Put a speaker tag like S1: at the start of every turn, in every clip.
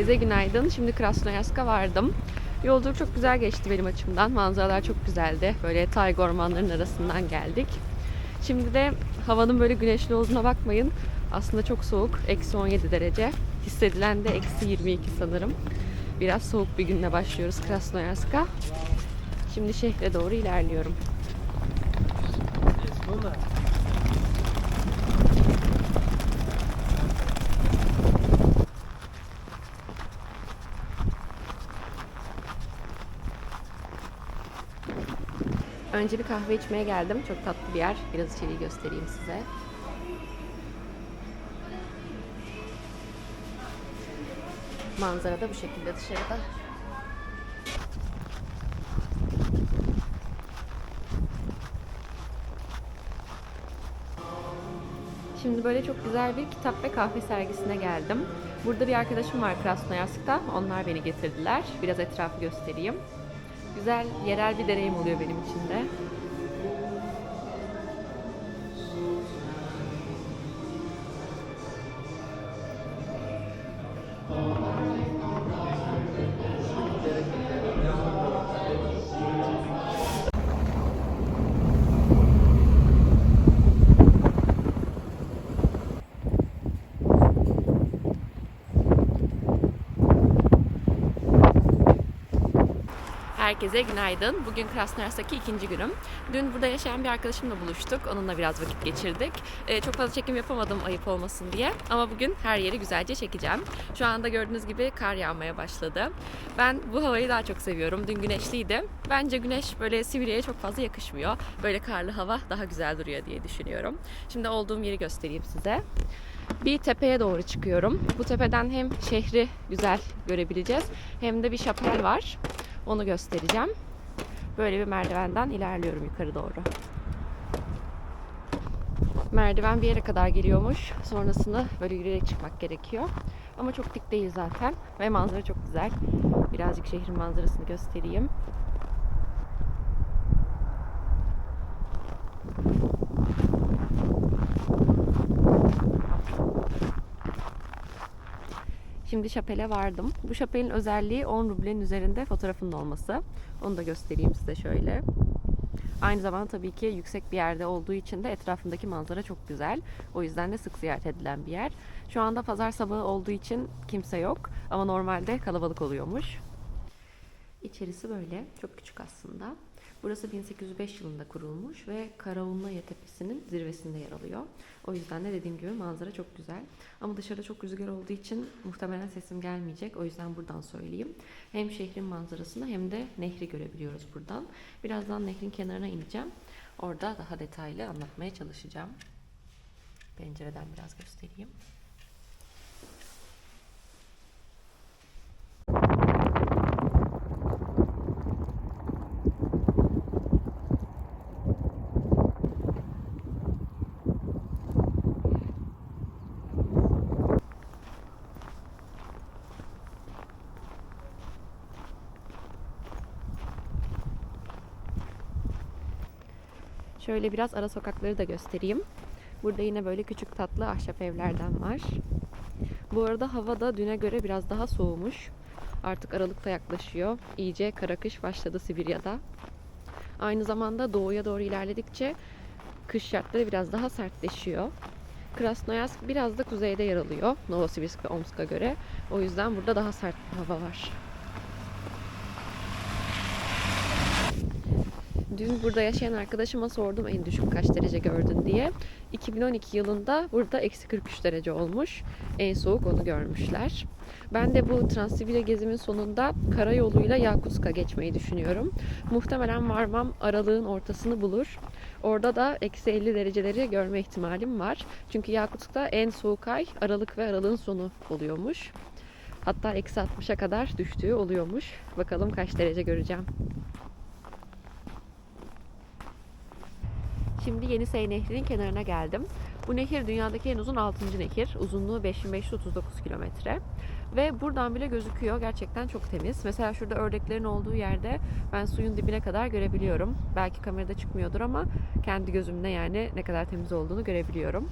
S1: Herkese günaydın. Şimdi Krasnoyarsk'a vardım. Yolculuk çok güzel geçti benim açımdan. Manzaralar çok güzeldi. Böyle tayga ormanların arasından geldik. Şimdi de havanın böyle güneşli olduğuna bakmayın. Aslında çok soğuk. Eksi 17 derece. Hissedilen de eksi 22 sanırım. Biraz soğuk bir günle başlıyoruz Krasnoyarsk'a. Şimdi şehre doğru ilerliyorum. Önce bir kahve içmeye geldim. Çok tatlı bir yer. Biraz içeriği göstereyim size. Manzara da bu şekilde dışarıda. Şimdi böyle çok güzel bir kitap ve kahve sergisine geldim. Burada bir arkadaşım var Krasnoyarsk'ta. Onlar beni getirdiler. Biraz etrafı göstereyim. Güzel, yerel bir deneyim oluyor benim için de. Herkese günaydın. Bugün Krasnoyarsk'taki ikinci günüm. Dün burada yaşayan bir arkadaşımla buluştuk. Onunla biraz vakit geçirdik. Ee, çok fazla çekim yapamadım ayıp olmasın diye. Ama bugün her yeri güzelce çekeceğim. Şu anda gördüğünüz gibi kar yağmaya başladı. Ben bu havayı daha çok seviyorum. Dün güneşliydi. Bence güneş böyle Sibirya'ya çok fazla yakışmıyor. Böyle karlı hava daha güzel duruyor diye düşünüyorum. Şimdi olduğum yeri göstereyim size. Bir tepeye doğru çıkıyorum. Bu tepeden hem şehri güzel görebileceğiz hem de bir şapel var. Onu göstereceğim. Böyle bir merdivenden ilerliyorum yukarı doğru. Merdiven bir yere kadar geliyormuş. Sonrasında böyle yürüyerek çıkmak gerekiyor. Ama çok dik değil zaten. Ve manzara çok güzel. Birazcık şehrin manzarasını göstereyim. Şimdi şapele vardım. Bu şapelin özelliği 10 rublenin üzerinde fotoğrafının olması. Onu da göstereyim size şöyle. Aynı zamanda tabii ki yüksek bir yerde olduğu için de etrafındaki manzara çok güzel. O yüzden de sık ziyaret edilen bir yer. Şu anda pazar sabahı olduğu için kimse yok ama normalde kalabalık oluyormuş. İçerisi böyle. Çok küçük aslında. Burası 1805 yılında kurulmuş ve Karaunlaya Tepesi'nin zirvesinde yer alıyor. O yüzden de dediğim gibi manzara çok güzel. Ama dışarıda çok rüzgar olduğu için muhtemelen sesim gelmeyecek. O yüzden buradan söyleyeyim. Hem şehrin manzarasını hem de nehri görebiliyoruz buradan. Birazdan nehrin kenarına ineceğim. Orada daha detaylı anlatmaya çalışacağım. Pencereden biraz göstereyim. Şöyle biraz ara sokakları da göstereyim. Burada yine böyle küçük tatlı ahşap evlerden var. Bu arada hava da düne göre biraz daha soğumuş. Artık Aralık'ta yaklaşıyor. İyice kara kış başladı Sibirya'da. Aynı zamanda doğuya doğru ilerledikçe kış şartları biraz daha sertleşiyor. Krasnoyarsk biraz da kuzeyde yer alıyor Novosibirsk ve Omsk'a göre. O yüzden burada daha sert bir hava var. Dün burada yaşayan arkadaşıma sordum en düşük kaç derece gördün diye. 2012 yılında burada eksi 43 derece olmuş. En soğuk onu görmüşler. Ben de bu Transsibirya gezimin sonunda karayoluyla Yakutsk'a geçmeyi düşünüyorum. Muhtemelen varmam aralığın ortasını bulur. Orada da eksi 50 dereceleri görme ihtimalim var. Çünkü Yakutsk'ta en soğuk ay Aralık ve Aralık'ın sonu oluyormuş. Hatta eksi 60'a kadar düştüğü oluyormuş. Bakalım kaç derece göreceğim. Şimdi Yenisey Nehri'nin kenarına geldim. Bu nehir dünyadaki en uzun 6. nehir. Uzunluğu 5539 kilometre. Ve buradan bile gözüküyor. Gerçekten çok temiz. Mesela şurada ördeklerin olduğu yerde ben suyun dibine kadar görebiliyorum. Belki kamerada çıkmıyordur ama kendi gözümle yani ne kadar temiz olduğunu görebiliyorum.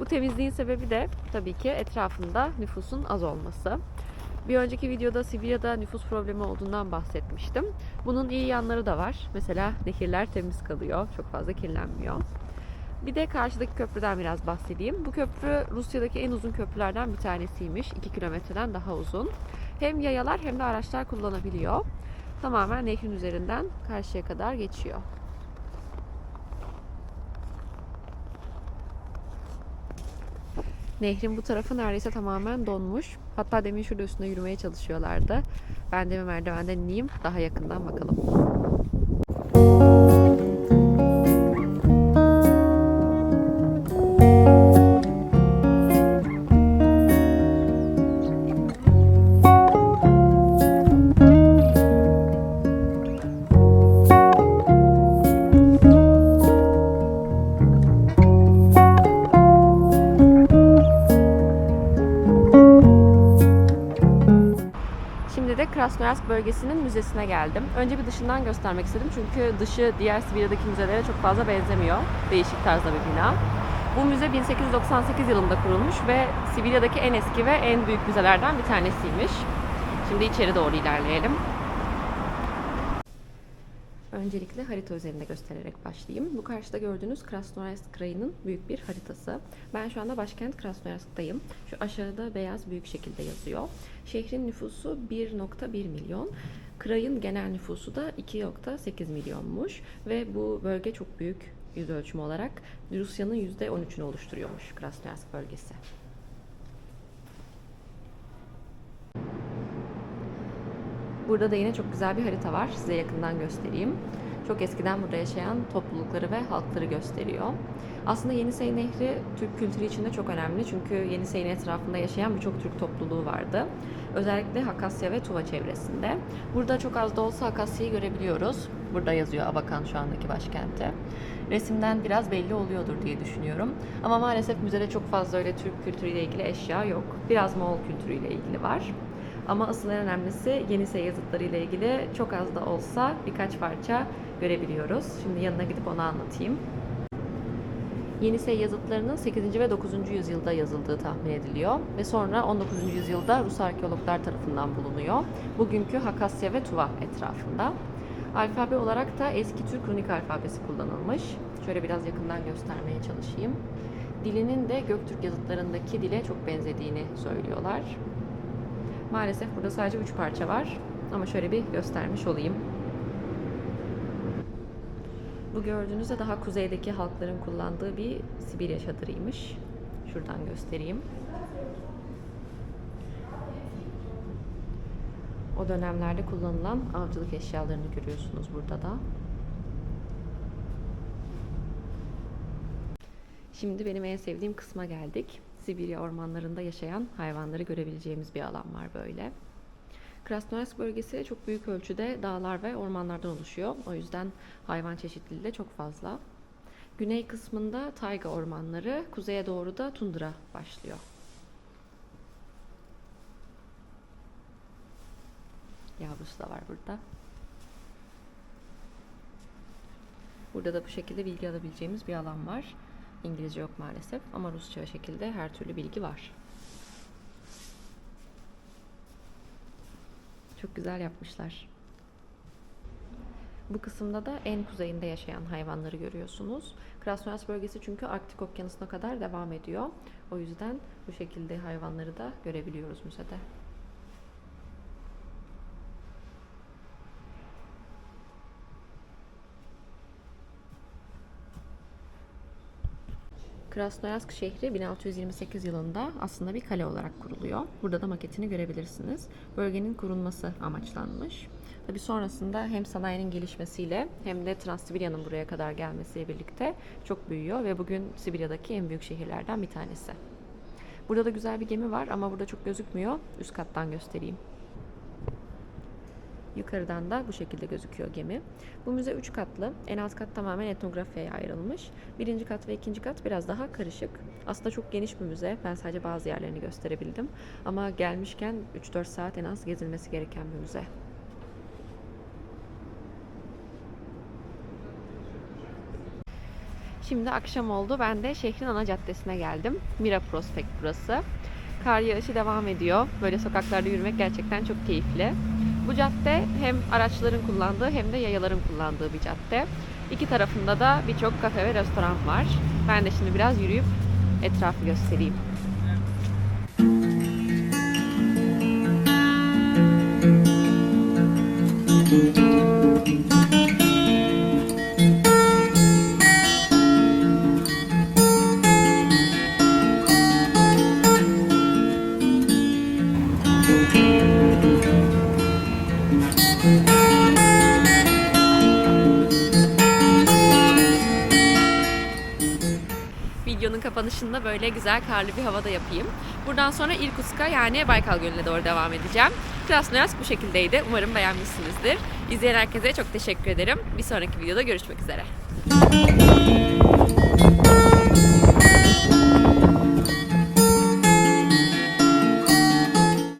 S1: Bu temizliğin sebebi de tabii ki etrafında nüfusun az olması. Bir önceki videoda Sibirya'da nüfus problemi olduğundan bahsetmiştim. Bunun iyi yanları da var. Mesela nehirler temiz kalıyor, çok fazla kirlenmiyor. Bir de karşıdaki köprüden biraz bahsedeyim. Bu köprü Rusya'daki en uzun köprülerden bir tanesiymiş. 2 kilometreden daha uzun. Hem yayalar hem de araçlar kullanabiliyor. Tamamen nehrin üzerinden karşıya kadar geçiyor. Nehrin bu tarafı neredeyse tamamen donmuş. Hatta demin şurada üstünde yürümeye çalışıyorlardı. Ben de merdivenden ineyim. Daha yakından bakalım. Şimdi de Krasnoyarsk bölgesinin müzesine geldim. Önce bir dışından göstermek istedim çünkü dışı diğer Sibirya'daki müzelere çok fazla benzemiyor. Değişik tarzda bir bina. Bu müze 1898 yılında kurulmuş ve Sibirya'daki en eski ve en büyük müzelerden bir tanesiymiş. Şimdi içeri doğru ilerleyelim. Öncelikle harita üzerinde göstererek başlayayım. Bu karşıda gördüğünüz Krasnoyarsk Krayı'nın büyük bir haritası. Ben şu anda başkent Krasnoyarsk'tayım. Şu aşağıda beyaz büyük şekilde yazıyor. Şehrin nüfusu 1.1 milyon. Krayın genel nüfusu da 2.8 milyonmuş ve bu bölge çok büyük yüz ölçümü olarak Rusya'nın %13'ünü oluşturuyormuş Krasnoyarsk bölgesi. Burada da yine çok güzel bir harita var. Size yakından göstereyim. Çok eskiden burada yaşayan toplulukları ve halkları gösteriyor. Aslında Yenisey Nehri Türk kültürü için de çok önemli. Çünkü Yenisey'in etrafında yaşayan birçok Türk topluluğu vardı. Özellikle Hakasya ve Tuva çevresinde. Burada çok az da olsa Hakasya'yı görebiliyoruz. Burada yazıyor Abakan şu andaki başkenti. Resimden biraz belli oluyordur diye düşünüyorum. Ama maalesef müzede çok fazla öyle Türk kültürüyle ilgili eşya yok. Biraz Moğol kültürüyle ilgili var. Ama asıl en önemlisi Yenisey yazıtları ile ilgili çok az da olsa birkaç parça görebiliyoruz. Şimdi yanına gidip onu anlatayım. Yenisey yazıtlarının 8. ve 9. yüzyılda yazıldığı tahmin ediliyor ve sonra 19. yüzyılda Rus arkeologlar tarafından bulunuyor. Bugünkü Hakasya ve Tuva etrafında. Alfabe olarak da eski Türk runik alfabesi kullanılmış. Şöyle biraz yakından göstermeye çalışayım. Dilinin de Göktürk yazıtlarındaki dile çok benzediğini söylüyorlar. Maalesef burada sadece 3 parça var. Ama şöyle bir göstermiş olayım. Bu gördüğünüz de daha kuzeydeki halkların kullandığı bir Sibirya çadırıymış. Şuradan göstereyim. O dönemlerde kullanılan avcılık eşyalarını görüyorsunuz burada da. Şimdi benim en sevdiğim kısma geldik. Sibirya ormanlarında yaşayan hayvanları görebileceğimiz bir alan var böyle. Krasnoyarsk bölgesi çok büyük ölçüde dağlar ve ormanlardan oluşuyor. O yüzden hayvan çeşitliliği de çok fazla. Güney kısmında tayga ormanları, kuzeye doğru da tundra başlıyor. Yavrusu da var burada. Burada da bu şekilde bilgi alabileceğimiz bir alan var. İngilizce yok maalesef ama Rusça şekilde her türlü bilgi var. Çok güzel yapmışlar. Bu kısımda da en kuzeyinde yaşayan hayvanları görüyorsunuz. Krasnoyarsk bölgesi çünkü Arktik Okyanusu'na kadar devam ediyor. O yüzden bu şekilde hayvanları da görebiliyoruz müzede. Krasnoyarsk şehri 1628 yılında aslında bir kale olarak kuruluyor. Burada da maketini görebilirsiniz. Bölgenin kurulması amaçlanmış. Tabi sonrasında hem sanayinin gelişmesiyle hem de Transsibirya'nın buraya kadar gelmesiyle birlikte çok büyüyor ve bugün Sibirya'daki en büyük şehirlerden bir tanesi. Burada da güzel bir gemi var ama burada çok gözükmüyor. Üst kattan göstereyim. Yukarıdan da bu şekilde gözüküyor gemi. Bu müze 3 katlı. En alt kat tamamen etnografyaya ayrılmış. Birinci kat ve ikinci kat biraz daha karışık. Aslında çok geniş bir müze. Ben sadece bazı yerlerini gösterebildim. Ama gelmişken 3-4 saat en az gezilmesi gereken bir müze. Şimdi akşam oldu. Ben de şehrin ana caddesine geldim. Mira Prospekt burası. kar yağışı devam ediyor. Böyle sokaklarda yürümek gerçekten çok keyifli. Bu cadde hem araçların kullandığı hem de yayaların kullandığı bir cadde. İki tarafında da birçok kafe ve restoran var. Ben de şimdi biraz yürüyüp etrafı göstereyim. Videonun kapanışında böyle güzel karlı bir havada yapayım. Buradan sonra Irkutsk'a yani Baykal Gölü'ne doğru devam edeceğim. Krasnoyarsk bu şekildeydi. Umarım beğenmişsinizdir. İzleyen herkese çok teşekkür ederim. Bir sonraki videoda görüşmek üzere.